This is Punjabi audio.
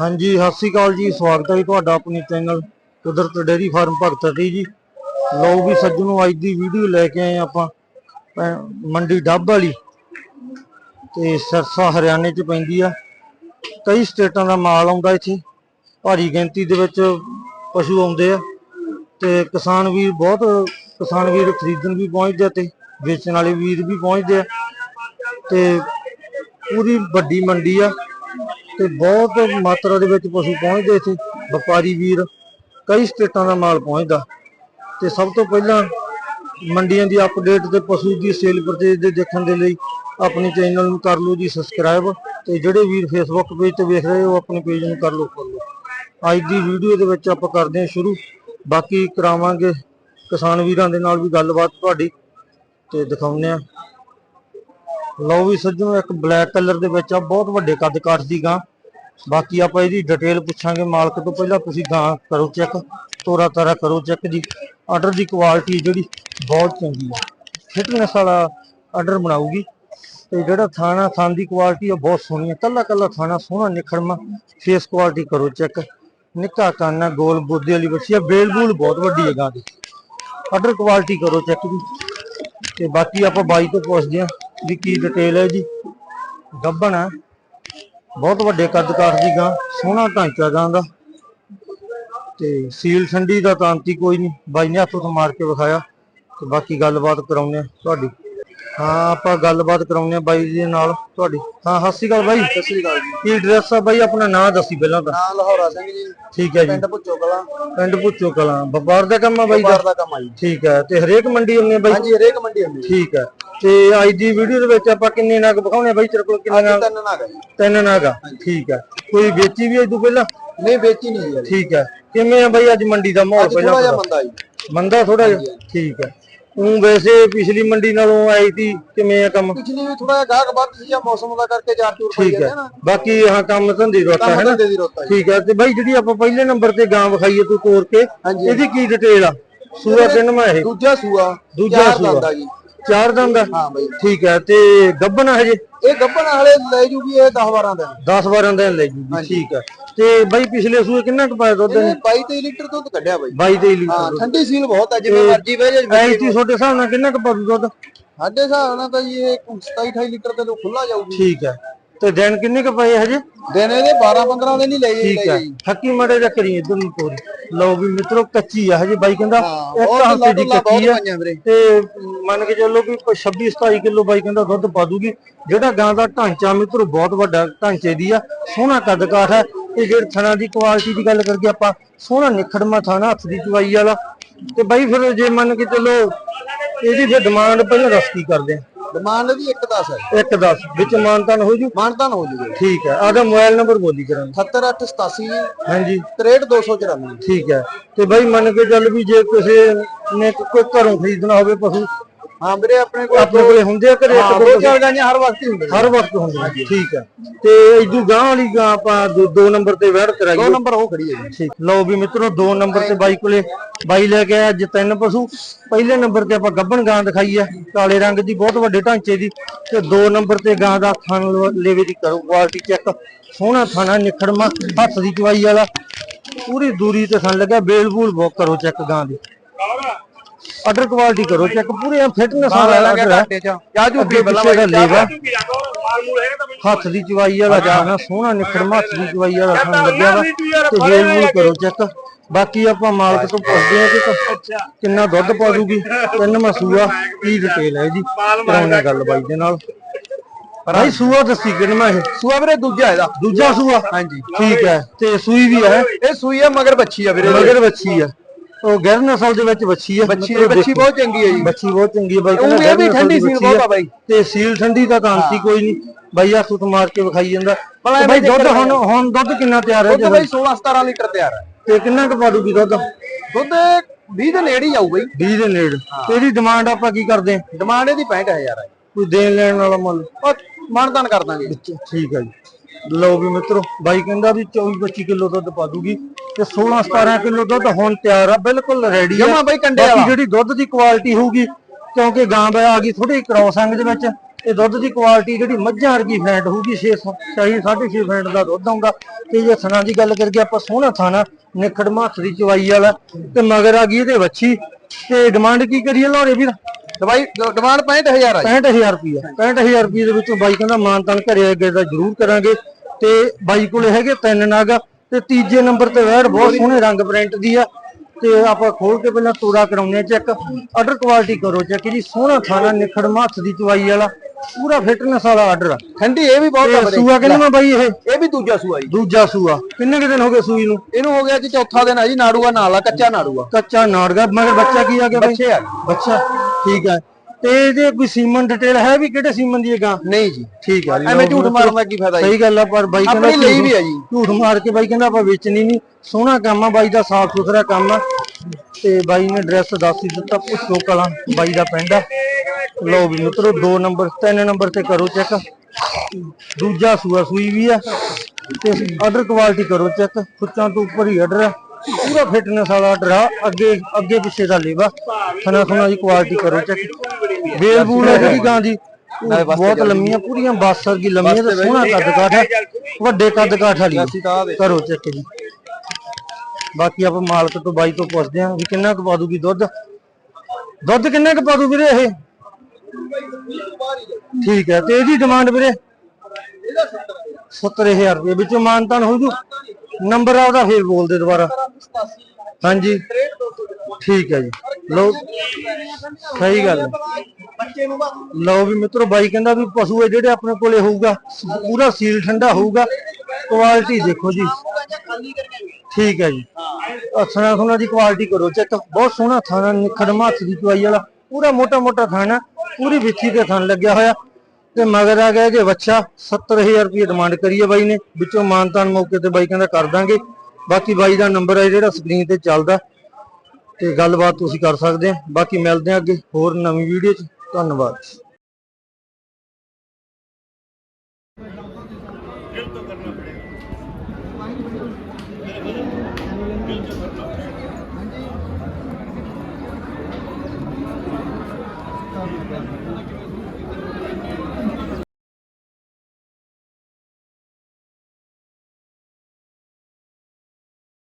ਹਾਂਜੀ, ਸਤਿ ਸ਼੍ਰੀ ਅਕਾਲ ਜੀ, ਸਵਾਗਤ ਹੈ ਜੀ ਤੁਹਾਡਾ ਆਪਣੇ ਚੈਨਲ ਕੁਦਰਤ ਡੇਰੀ ਫਾਰਮ ਭਗਤ ਜੀ। ਲਓ ਵੀ ਸੱਜਣੋ, ਅੱਜ ਦੀ ਵੀਡੀਓ ਲੈ ਕੇ ਆਏ ਆਪਾਂ ਮੰਡੀ ਡੱਬ ਵਾਲੀ। ਤੇ ਸਰਸਾ ਹਰਿਆਣੇ ਚ ਪੈਂਦੀ ਆ। ਕਈ ਸਟੇਟਾਂ ਦਾ ਮਾਲ ਆਉਂਦਾ ਇੱਥੇ। ਭਾਰੀ ਗਿਣਤੀ ਦੇ ਵਿੱਚ ਪਸ਼ੂ ਆਉਂਦੇ ਆ। ਤੇ ਕਿਸਾਨ ਵੀਰ, ਬਹੁਤ ਕਿਸਾਨ ਵੀਰ ਖਰੀਦਣ ਵੀ ਪਹੁੰਚਦੇ ਤੇ ਵੇਚਣ ਵਾਲੇ ਵੀਰ ਵੀ ਪਹੁੰਚਦੇ ਆ। ਤੇ ਪੂਰੀ ਵੱਡੀ ਮੰਡੀ ਆ। ਤੇ ਬਹੁਤ ਮਾਤਰਾ ਦੇ ਵਿੱਚ ਪਸ਼ੂ ਪਹੁੰਚਦੇ ਸੀ। ਵਪਾਰੀ ਵੀਰ ਕਈ ਸਟੇਟਾਂ ਦਾ ਮਾਲ ਪਹੁੰਚਦਾ। ਤੇ ਸਭ ਤੋਂ ਪਹਿਲਾਂ ਮੰਡੀਆਂ ਦੀ ਅਪਡੇਟ ਤੇ ਪਸ਼ੂ ਦੀ ਸੇਲ ਪਰਚੇਜ ਦੇ ਦੇਖਣ ਦੇ ਲਈ ਆਪਣੇ ਚੈਨਲ ਨੂੰ ਕਰ ਲਓ ਜੀ ਸਬਸਕ੍ਰਾਈਬ ਤੇ ਜਿਹੜੇ ਵੀਰ ਫੇਸਬੁੱਕ ਪੇਜ ਤੇ ਵੇਖ ਰਹੇ ਹੋ ਆਪਣੇ ਪੇਜ ਨੂੰ ਕਰ ਲਓ ਫੋਲੋ ਅੱਜ ਦੀ ਵੀਡੀਓ ਦੇ ਵਿੱਚ ਆਪਾਂ ਕਰਦੇ ਹਾਂ ਸ਼ੁਰੂ। ਬਾਕੀ ਕਰਾਵਾਂਗੇ ਕਿਸਾਨ ਵੀਰਾਂ ਦੇ ਨਾਲ ਵੀ ਗੱਲਬਾਤ ਤੁਹਾਡੀ ਤੇ ਦਿਖਾਉਂਦੇ ਆ ਲਓ ਵੀ ਸੱਜਣੋ, ਇੱਕ ਬਲੈਕ ਕਲਰ ਦੇ ਵਿੱਚ ਆ, ਬਹੁਤ ਵੱਡੇ ਕੱਦ ਕਾਠ ਦੀ ਗਾਂ। ਬਾਕੀ ਆਪਾਂ ਇਹਦੀ ਡਿਟੇਲ ਪੁੱਛਾਂਗੇ, ਮਾਲਕ ਤੋਂ ਪਹਿਲਾਂ ਤੁਸੀਂ ਗਾਂ ਕਰੋ ਚੈੱਕ ਤੋਰਾ ਤਾਰਾ ਕਰੋ ਚੈੱਕ ਜੀ। ਆਰਡਰ ਦੀ ਕੁਆਲਿਟੀ ਜਿਹੜੀ ਬਹੁਤ ਚੰਗੀ ਹੈ। ਫਿਟਨੈਸ ਵਾਲਾ ਆਰਡਰ ਬਣਾਉਗੀ ਤੇ ਜਿਹੜਾ ਥਾਣਾ ਥਾਂ ਦੀ ਕੁਆਲਿਟੀ ਉਹ ਬਹੁਤ ਸੋਹਣੀ ਹੈ। ਕੱਲਾ ਕੱਲਾ ਥਾਣਾ ਸੋਹਣਾ ਨਿਖੜਮਾ ਫੇਸ ਕੁਆਲਿਟੀ ਕਰੋ ਚੈੱਕ ਨਿੱਕਾ ਕਾਨਾ ਗੋਲ ਬੋਦੇ ਵਾਲੀ ਬੱਚੀ ਆ ਬੇਲ ਬੂਲ ਬਹੁਤ ਵੱਡੀ ਹੈ ਗਾਂ ਦੀ। ਆਰਡਰ ਕੁਆਲਿਟੀ ਕਰੋ ਚੈੱਕ ਜੀ। ਤੇ ਬਾਕੀ ਆਪਾਂ ਬਾਈ ਤੋਂ ਪੁੱਛਦੇ ਆ ਵੀ ਕੀ ਡਿਟੇਲ ਹੈ ਜੀ। ਗੱਬਣ ਹੈ। ਬਹੁਤ ਵੱਡੇ ਕੱਦ ਕਾਠ ਦੀ ਗਾਂ ਸੋਹਣਾ ਢਾਂਚਾ ਗਾਂ ਦਾ। ਤੇ ਸੀਲ ਸੰਡੀ ਦਾ ਤਾਂਤੀ ਕੋਈ ਨਹੀਂ ਬਾਈ ਨੇ ਹੱਥੋਂ ਤੋਂ ਮਾਰ ਕੇ ਵਿਖਾਇਆ। ਤੇ ਬਾਕੀ ਗੱਲਬਾਤ ਕਰਾਉਂਦੇ ਆ ਤੁਹਾਡੀ। ਹਾਂ ਆਪਾਂ ਗੱਲਬਾਤ ਕਰਾਉਂਦੇ ਆ ਬਾਈ ਜੀ ਦੇ ਨਾਲ ਤੁਹਾਡੀ। ਹਾਂ ਸਤਿ ਸ਼੍ਰੀ ਅਕਾਲ ਬਾਈ। ਸਤਿ ਸ੍ਰੀ ਅਕਾਲ ਜੀ। ਕੀ ਐਡਰੈਸ ਆ ਬਾਈ? ਆਪਣਾ ਨਾਂ ਦੱਸੀ ਪਹਿਲਾਂ ਤਾਂ। ਨਾਮ ਲਹੌਰਾ ਸਿੰਘ ਜੀ। ਠੀਕ ਹੈ ਜੀ। ਪਿੰਡ ਭੁੱਚੋ ਕਲਾਂ। ਪਿੰਡ ਪੁੱਛੋ ਕਲਾਂ। ਵਪਾਰ ਦਾ ਕੰਮ ਆ ਬਾਈ ਬਾਰ ਦਾ ਕੰਮ ਆ ਜੀ। ਠੀਕ ਹੈ। ਤੇ ਹਰੇਕ ਮੰਡੀ ਹੁੰਦੀ ਆ ਬਾਈ? ਹਾਂਜੀ ਹਰੇਕ ਮੰਡੀ ਹੁੰਦੀ ਹੈ। ਠੀਕ ਹੈ। ਤੇ ਅੱਜ ਦੀ ਵੀਡੀਓ ਦੇ ਵਿੱਚ ਆਪਾਂ ਕਿੰਨੇ ਨਗ ਵਿਖਾਉਣੇ ਆ ਬਾਈ? ਤੇਰੇ ਕੋਲ ਕਿੰਨੇ ਨਗ? ਤਿੰਨ ਨਾਗ ਤਿੰਨ ਨਗ ਆ। ਠੀਕ ਹੈ। ਕੋਈ ਵੇਚੀ ਵੀ ਤੋਂ ਪਹਿਲਾਂ? ਨਹੀਂ ਵੇਚੀ ਨਹੀਂ ਜੀ ਠੀਕ ਹੈ। ਕਿਵੇਂ ਆ ਬਾਈ ਅੱਜ ਮੰਡੀ ਦਾ ਮਾਹੌਲ ਥੋੜਾ ਜਿਹਾ ਪਹਿਲਾਂ ਮੰਦਾ ਜੀ। ਮੰਦਾ ਥੋੜਾ ਜਿਹਾ? ਠੀਕ ਹੈ। ਉਹ ਵੈਸੇ ਪਿਛਲੀ ਮੰਡੀ ਨਾਲੋਂ ਆਈ ਸੀ ਕਿਵੇਂ ਆ ਕੰਮ? ਪਿਛਲੀ ਵੀ ਥੋੜਾ ਜਿਹਾ ਗਾਹਕ ਵੱਧ ਸੀ ਜਾਂ ਮੌਸਮ ਦਾ ਕਰਕੇ ਚਾਰ ਚੂਰ ਪਈ ਠੀਕ ਹੈ ਨਾ। ਬਾਕੀ ਹਾਂ ਕੰਮ ਧੰਦੇ ਰੋਤਾ ਹੈ ਕੰਮ ਨਾ? ਧੰਦੇ ਦੀ ਰੋਤਾ ਜੀ। ਠੀਕ ਹੈ ਤੇ ਬਾਈ ਜਿਹੜੀ ਆਪਾਂ ਪਹਿਲੇ ਨੰਬਰ ਤੇ ਗਾਂ ਵਿਖਾਈਏ ਤੂੰ ਤੋੜ ਕੇ ਹਾਂਜੀ। ਇਹਦੀ ਕੀ ਡਿਟੇਲ ਆ? ਸੂਆ ਕਿੰਨਵਾਂ ਇਹ? ਦੂਜਾ ਸੂਆ ਦੂਜਾ ਚਾਰ ਸੂਆ। ਦੰਦ ਆ ਜੀ। ਚਾਰ ਦੰਦ ਆ। ਹਾਂ ਬਾਈ। ਠੀਕ ਹੈ ਤੇ ਗੱਬਨ ਹਜੇ? ਇਹ ਗੱਭਣ ਵਾਲੇ ਲੈ ਜੂਗੀ ਇਹ 10 12 ਦਿਨ। 10 12 ਦਿਨ ਲੈ ਜੂਗੀ ਠੀਕ ਹੈ ਤੇ ਬਾਈ ਪਿਛਲੇ ਸੂਏ ਕਿੰਨਾ ਕੁ ਪਾਇਆ ਦੁੱਧ ਨੇ ਇਹਨੇ 22 23 ਲੀਟਰ ਦੁੱਧ ਕੱਢਿਆ ਬਾਈ। 22 23 ਹਾਂ ਲੀਟਰ ਠੰਡੀ ਸੀਲ ਬਹੁਤ ਆ ਜਿਵੇਂ ਮਰਜ਼ੀ ਬਹਿ ਜਾ ਐਂ ਤੀ ਤੁਹਾਡੇ ਹਿਸਾਬ ਨਾਲ ਕਿੰਨਾ ਕੁ ਪਾਉ ਦੁੱਧ? ਸਾਡੇ ਹਿਸਾਬ ਨਾਲ ਤਾਂ ਜੀ ਇਹ 27 28 ਲੀਟਰ ਤੋਂ ਖੁੱਲਾ ਜਾਊਗੀ। ਠੀਕ ਹੈ ਤੇ ਦਿਨ ਕਿੰਨੇ ਕੁ ਪਏ ਹਜੇ? ਦਿਨ ਇਹਦੇ 12 15 ਦਿਨ ਹੀ ਲੈ ਜਾਈ ਠੀਕ ਹੈ ਹੱਕੀ ਮੜੇ ਜਾ ਕਰੀ ਇਧਰ ਨੂੰ ਤੋਰੀ। ਲਓ ਵੀ ਮਿੱਤਰੋ ਕੱਚੀ ਆ ਹਜੇ ਬਾਈ ਕਹਿੰਦਾ ਇੱਕ ਹਫ਼ਤੇ ਦੀ ਕੱਚੀ ਆ। ਤੇ ਮੰਨ ਕੇ ਚੱਲੋ ਵੀ ਕੋਈ 26 27 ਕਿਲੋ ਬਾਈ ਕਹਿੰਦਾ ਦੁੱਧ ਪਾ ਦੂਗੀ। ਜਿਹੜਾ ਗਾਂ ਦਾ ਢਾਂਚਾ ਮਿੱਤਰੋ ਬਹੁਤ ਵੱਡਾ ਢਾਂਚੇ ਦੀ ਆ। ਸੋਹਣਾ ਕੱਦ ਕਾਠ ਹੈ ਤੇ ਜਿਹੜੇ ਥਣਾ ਦੀ ਕੁਆਲਿਟੀ ਦੀ ਗੱਲ ਕਰਕੇ ਆਪਾਂ ਸੋਹਣਾ ਨਿਖੜਮਾ ਥਾਣਾ ਹੱਥ ਦੀ ਚਵਾਈ ਵਾਲਾ। ਤੇ ਬਾਈ ਫਿਰ ਜੇ ਮੰਨ ਕੇ ਚੱਲੋ ਇਹਦੀ ਫਿਰ ਡਿਮਾਂਡ ਪਹਿਲਾਂ ਕੀ ਕਰਦੇ ਆ। ਡਿਮਾਂਡ ਦੀ 1 10 ਹੈ। ਇੱਕ 10 ਵਿੱਚ ਮਾਨਤਾਨ ਹੋ ਜੂ? ਮਾਨਤਾਨ ਹੋ ਜੂਗੇ ਠੀਕ ਹੈ ਆਦਾ ਮੋਬਾਈਲ ਨੰਬਰ ਬੋਲੀ ਕਰਾਂ 78887 ਹਾਂਜੀ। 63294 ਠੀਕ ਹੈ ਤੇ ਬਾਈ ਮੰਨ ਕੇ ਚੱਲ ਵੀ ਜੇ ਕਿਸੇ ਨੇ ਕੋਈ ਘਰੋਂ ਖਰੀਦਣਾ ਹੋਵੇ ਪਸ਼ੂ ਹਾਂ ਵੀਰੇ ਆਪਣੇ ਕੋਲ ਆਪਣੇ ਕੋਲੇ ਹੁੰਦੇ ਆ ਘਰੇ ਹਾਂ ਇੱਕ ਦੋ ਚਾਰ ਗਾਈਆਂ ਹਰ ਵਕਤ ਹੀ ਹੁੰਦੇ ਨੇ। ਹਰ ਵਕਤ ਹੁੰਦੇ ਨੇ ਠੀਕ ਹੈ ਤੇ ਇਦੂ ਗਾਂ ਵਾਲੀ ਗਾਂ ਆਪਾਂ ਦੋ- ਦੋ ਨੰਬਰ ਤੇ ਵੈੜ ਦੋ ਕਰਾਈਏ ਨੰਬਰ ਉਹ ਖੜੀ ਹੈ ਜੀ। ਠੀਕ। ਲਓ ਵੀ ਮਿੱਤਰੋ ਦੋ ਨੰਬਰ ਤੇ ਬਾਈ ਕੋਲੇ ਬਾਈ ਲੈ ਕੇ ਆਇਆ ਅੱਜ ਤਿੰਨ ਪਸ਼ੂ। ਪਹਿਲੇ ਨੰਬਰ ਤੇ ਆਪਾਂ ਗੱਬਣ ਗਾਂ ਦਿਖਾਈ ਆ ਕਾਲੇ ਰੰਗ ਦੀ ਬਹੁਤ ਵੱਡੇ ਢਾਂਚੇ ਦੀ। ਤੇ ਦੋ ਨੰਬਰ ਤੇ ਗਾਂ ਦਾ ਥਣ ਲੇਵੇ ਦੀ ਕਰੋ ਕੁਆਲਿਟੀ ਚੈੱਕ ਸੋਹਣਾ ਥਾਣਾ ਨਿਖੜਮਾ ਹੱਥ ਦੀ ਚਵਾਈ ਵਾਲਾ। ਪੂਰੀ ਦੂਰੀ ਤੇ ਥਣ ਲੱਗਾ ਬੇਲ ਬੂਲ ਬਹੁਤ ਕਰੋ ਚੈੱਕ ਗਾਂ ਦੀ। ਆਰਡਰ ਕੁਆਲਿਟੀ ਕਰੋ ਚੈੱਕ ਪੂਰੇ ਫਿਟਨੈਸ ਵਾਲਾ ਆਰਡਰ ਹੈ। ਆ ਜੂ ਅੱਗੇ ਪਿੱਛੇ ਦਾ ਲੇਵਾ ਹੱਥ ਦੀ ਚਵਾਈ ਵਾਲਾ ਜਾਣਾ ਸੋਹਣਾ ਨਿਖੜਮਾ ਹੱਥ ਦੀ ਚਵਾਈ ਵਾਲਾ ਥਣ ਲੱਗਿਆ ਵਾ। ਤੇ ਬੇਲ ਬੂਲ ਕਰੋ ਚੈੱਕ ਬਾਕੀ ਆਪਾਂ ਮਾਲਕ ਤੋਂ ਪੁੱਛਦੇ ਆ ਕਿ ਕਿੰਨਾ ਦੁੱਧ ਪਾ ਦੂਗੀ। ਤਿੰਨ ਮਸੂਆ ਕੀ ਡਿਟੇਲ ਹੈ ਜੀ। ਕਰਾਉਣਾ ਗੱਲ ਬਾਈ ਦੇ ਨਾਲ। ਭਾਈ ਸੂਆ ਦੱਸੀ ਕਿੰਨਾ ਇਹ? ਸੂਆ ਵੀਰੇ ਦੂਜਾ ਇਹਦਾ। ਦੂਜਾ ਸੂਆ? ਹਾਂਜੀ। ਠੀਕ ਹੈ। ਤੇ ਸੂਈ ਵੀ ਹੈ। ਇਹ ਸੂਈ ਆ ਮਗਰ ਬੱਚੀ ਆ ਵੀਰੇ। ਮਗਰ ਬੱਚੀ ਆ। ਉਹ ਗੈਰ ਨਸਲ ਦੇ ਵਿੱਚ ਆ। ਬੱਚੀ ਮਤਲਬ ਬੱਚੀ ਬਹੁਤ ਚੰਗੀ ਹੈ ਜੀ। ਬੱਚੀ ਬਹੁਤ ਚੰਗੀ ਹੈ ਬਾਈ ਉਹ ਇਹ ਵੀ ਠੰਡੀ ਸੀਲ ਬਹੁਤ ਆ ਬਾਈ। ਤੇ ਸੀਲ ਠੰਡੀ ਦਾ ਤਾਂ ਅੰਤੀ ਕੋਈ ਨਹੀਂ। ਬਾਈ ਹੱਥ ਤੋਂ ਮਾਰ ਕੇ ਵਿਖਾਈ ਜਾਂਦਾ। ਤੇ ਬਾਈ ਦੁੱਧ ਹੁਣ ਹੁਣ ਦੁੱਧ ਕਿੰਨਾ ਤਿਆਰ ਹੈ ਬਾਈ 16 17 ਲੀਟਰ ਤਿਆਰ ਹੈ। ਤੇ ਕਿੰਨਾ ਕੁ ਪਾ ਦੂਗੀ ਦੁੱਧ? ਦੁੱਧ 20 ਦੇ ਨੇੜੇ ਹੀ ਆਊ ਬਾਈ। 20 ਦੇ ਨੇੜੇ। ਤੇ ਇਹਦੀ ਡਿਮਾਂਡ ਆਪਾਂ ਕੀ ਕਰਦੇ ਹਾਂ? ਡਿਮਾਂਡ ਇਹਦੀ 65000 ਹੈ ਕੋਈ ਦੇਣ ਲੈਣ ਵਾਲਾ ਮੁੱਲ? ਉਹ ਮਾਨਦਾਨ ਕਰ ਦਾਂਗੇ। ਠੀਕ ਹੈ ਜੀ। ਲਓ ਵੀ ਮਿੱਤਰੋ ਬਾਈ ਕਹਿੰਦਾ ਵੀ 24 25 ਕਿਲੋ ਦੁੱਧ ਪਾ ਦੂਗੀ ਤੇ 16 17 ਕਿਲੋ ਦੁੱਧ ਹੁਣ ਤਿਆਰ ਆ ਬਿਲਕੁਲ ਰੈਡੀ ਆ। ਜਮਾਂ ਬਾਈ ਕੰਡੇ ਵਾਲਾ। ਜਿਹੜੀ ਦੁੱਧ ਦੀ ਕੁਆਲਿਟੀ ਹੋਊਗੀ ਕਿਉਂਕਿ ਗਾਂ ਬੈ ਆ ਗਈ ਥੋੜੀ ਕ੍ਰੋਸ ਅੰਗ ਦੇ ਵਿੱਚ ਇਹ ਦੁੱਧ ਦੀ ਕੁਆਲਿਟੀ ਜਿਹੜੀ ਮੱਝਾਂ ਵਰਗੀ ਫੈਂਟ ਹੋਊਗੀ 6 ਸ਼ਾਹੀ 6.5 ਫੈਂਟ ਦਾ ਦੁੱਧ ਆਉਂਦਾ ਤੇ ਜੇ ਥਣਾ ਦੀ ਗੱਲ ਕਰੀਏ ਆਪਾਂ ਸੋਹਣਾ ਥਾਣਾ ਨਿਖੜ ਦੀ ਚਵਾਈ ਵਾਲਾ ਤੇ ਮਗਰ ਆ ਗਈ ਇਹਦੇ ਵੱਛੀ। ਤੇ ਡਿਮਾਂਡ ਕੀ ਕਰੀਏ ਲਾਹੌਰੇ ਵੀਰ? ਦਵਾਈ ਡਿਮਾਂਡ 65000 ਆ ਜੀ। 65000 ਰੁਪਏ 65000 ਰੁਪਏ ਦੇ ਵਿੱਚੋਂ ਬਾਈ ਕਹਿੰਦਾ ਮਾਨਤਾਨ ਘਰੇ ਅੱਗੇ ਦਾ ਜ਼ਰੂਰ ਕਰਾਂਗੇ। ਤੇ ਬਾਈ ਕੋਲੇ ਹੈਗੇ ਤਿੰਨ ਨਗ ਤੇ ਤੀਜੇ ਨੰਬਰ ਤੇ ਵੈੜ ਬਹੁਤ ਸੋਹਣੇ ਰੰਗ ਪ੍ਰਿੰਟ ਦੀ ਆ ਤੇ ਆਪਾਂ ਖੋਲ ਕੇ ਪਹਿਲਾਂ ਤੋੜਾ ਕਰਾਉਂਦੇ ਆ ਚੈੱਕ। ਆਰਡਰ ਕੁਆਲਿਟੀ ਕਰੋ ਚੈੱਕ ਜੀ ਸੋਹਣਾ ਥਾਣਾ ਨਿਖੜ ਹੱਥ ਦੀ ਚਵਾਈ ਵਾਲਾ ਪੂਰਾ ਫਿਟਨੈਸ ਵਾਲਾ ਆਰਡਰ ਆ। ਠੰਡੀ ਇਹ ਵੀ ਬਹੁਤ ਆ। ਸੂਆ ਕਿੰਨਾ ਬਾਈ ਇਹ? ਇਹ ਵੀ ਦੂਜਾ ਸੂਆ ਜੀ। ਦੂਜਾ ਸੂਆ। ਕਿੰਨੇ ਕੁ ਦਿਨ ਹੋ ਗਏ ਸੂਈ ਨੂੰ? ਇਹਨੂੰ ਹੋ ਗਿਆ ਜੀ ਚੌਥਾ ਦਿਨ ਆ ਜੀ ਨਾੜੂਆ ਨਾਲ ਆ ਕੱਚਾ ਨਾੜੂਆ। ਕੱਚਾ ਨਾੜਗਾ ਮਗਰ ਬੱਚਾ ਕੀ ਆ ਗਿਆ ਬੱਚੇ ਆ। ਬੱਚਾ ਠੀਕ ਹੈ ਤੇ ਇਹਦੇ ਕੋਈ ਸੀਮਨ ਡਿਟੇਲ ਹੈ ਵੀ ਕਿਹੜੇ ਸੀਮਨ ਦੀ ਹੈ ਗਾਂ? ਨਹੀਂ ਜੀ ਠੀਕ ਹੈ। ਐਵੇਂ ਝੂਠ ਮਾਰਨ ਦਾ ਕੀ ਫਾਇਦਾ ਜੀ? ਸਹੀ ਗੱਲ ਆ ਪਰ ਬਾਈ ਕਹਿੰਦਾ ਆਪਣੀ ਲਈ ਵੀ ਆ ਜੀ। ਝੂਠ ਮਾਰ ਕੇ ਬਾਈ ਕਹਿੰਦਾ ਆਪਾਂ ਵੇਚਣੀ ਨਹੀਂ। ਸੋਹਣਾ ਕੰਮ ਆ ਬਾਈ ਦਾ ਸਾਫ਼ ਸੁਥਰਾ ਕੰਮ ਆ। ਤੇ ਬਾਈ ਨੇ ਐਡਰੈਸ ਦੱਸ ਹੀ ਦਿੱਤਾ ਪੁੱਛੋ ਕਲਾਂ ਬਾਈ ਦਾ ਪਿੰਡ ਆ। ਲਓ ਵੀ ਮਿੱਤਰੋ 2 ਨੰਬਰ 3 ਨੰਬਰ ਤੇ ਕਰੋ ਚੈੱਕ। ਦੂਜਾ ਸੂਆ ਸੂਈ ਵੀ ਆ। ਤੇ ਆਰਡਰ ਕੁਆਲਿਟੀ ਕਰੋ ਚੈੱਕ। ਫੁੱਟਾਂ ਤੋਂ ਉੱਪਰ ਹੀ ਆਰਡਰ ਆ। ਪੂਰਾ ਫਿਟਨੈਸ ਵਾਲਾ ਆਰਡਰ ਆ ਅੱਗੇ ਅੱਗੇ ਪਿੱਛੇ ਦਾ ਲੇਵਾ ਥਣਾ ਥਣਾ ਦੀ ਕੁਆਲਿਟੀ ਕਰੋ ਚੈੱਕ। ਬੇਲ ਬੂਲ ਹੈ ਜਿਹੜੀ ਗਾਂ ਦੀ। ਉਹ ਬਹੁਤ ਲੰਮੀਆਂ ਪੂਰੀਆਂ ਬੱਸ ਵਰਗੀ ਲੰਮੀਆਂ ਤੇ ਸੋਹਣਾ ਕੱਦ ਕਾਠ ਹੈ ਵੱਡੇ ਕੱਦ ਕਾਠ ਵਾਲੀ। ਆ। ਅਸੀਂ ਤਾਂ ਆਹ ਦੇਖੋ। ਕਰੋ ਚੈੱਕ ਜੀ। ਬਾਕੀ ਆਪਾਂ ਮਾਲਕ ਤੋਂ ਬਾਈ ਤੋਂ ਪੁੱਛਦੇ ਆਂ ਵੀ ਕਿੰਨਾ ਕੁ ਪਾ ਦੂਗੀ ਦੁੱਧ? ਦੁੱਧ ਕਿੰਨਾ ਕੁ ਪਾ ਦੂ ਵੀਰੇ ਇਹ? ਠੀਕ ਹੈ ਤੇ ਇਹਦੀ ਡਿਮਾਂਡ ਵੀਰੇ? 70000 ਰੁਪਏ। ਵਿੱਚੋਂ ਮਾਨਤਾਨ ਹੋ ਜੂ ਨੰਬਰ ਆ ਉਹਦਾ ਫੇਰ ਬੋਲ ਦੇ ਦੁਬਾਰਾ ਹਾਂਜੀ ਠੀਕ ਹੈ ਜੀ। ਲਓ। ਸਹੀ ਗੱਲ ਹੈ। ਬੱਚੇ ਨੂੰ ਲਓ ਵੀ ਮਿੱਤਰੋ ਬਾਈ ਕਹਿੰਦਾ ਵੀ ਪਸ਼ੂ ਹੈ ਜਿਹੜੇ ਆਪਣੇ ਕੋਲੇ ਹੋਊਗਾ ਪੂਰਾ ਸੀਲ ਠੰਡਾ ਹੋਊਗਾ। ਕੁਆਲਿਟੀ ਦੇਖੋ ਜੀ। ਠੀਕ ਹੈ ਜੀ। ਅਸਣਾ ਸੁਣਾ ਦੀ ਕੁਆਲਿਟੀ ਕਰੋ। ਚੈੱਕ ਬਹੁਤ ਸੋਹਣਾ ਥਾਣਾ ਨਿਖੜਮਾ ਹੱਥ ਦੀ ਚਵਾਈ ਵਾਲਾ। ਪੂਰਾ ਮੋਟਾ ਮੋਟਾ ਥਾਣਾ ਪੂਰੀ ਵਿੱਚੀ ਤੇ ਥਣ ਲੱਗਿਆ ਹੋਇਆ। ਤੇ ਮਗਰ ਆ ਗਿਆ ਜੇ ਬੱਚਾ 70000 ਰੁਪਏ ਡਿਮਾਂਡ ਕਰੀਏ ਬਾਈ ਨੇ, ਵਿੱਚੋਂ ਮਾਨਤਾਨ ਮੌਕੇ ਤੇ ਬਾਈ ਕਹਿੰਦਾ ਕਰ ਦਾਂਗੇ। ਬਾਕੀ ਬਾਈ ਦਾ ਨੰਬਰ ਹੈ ਜਿਹੜਾ ਸਕਰੀਨ ਤੇ ਚੱਲਦਾ। ਤੇ ਗੱਲਬਾਤ ਤੁਸੀਂ ਕਰ ਸਕਦੇ ਆ। ਬਾਕੀ ਮਿਲਦੇ ਆ ਅੱਗੇ ਹੋਰ ਨਵੀਂ ਵੀਡੀਓ 'ਚ। ਧੰਨਵਾਦ।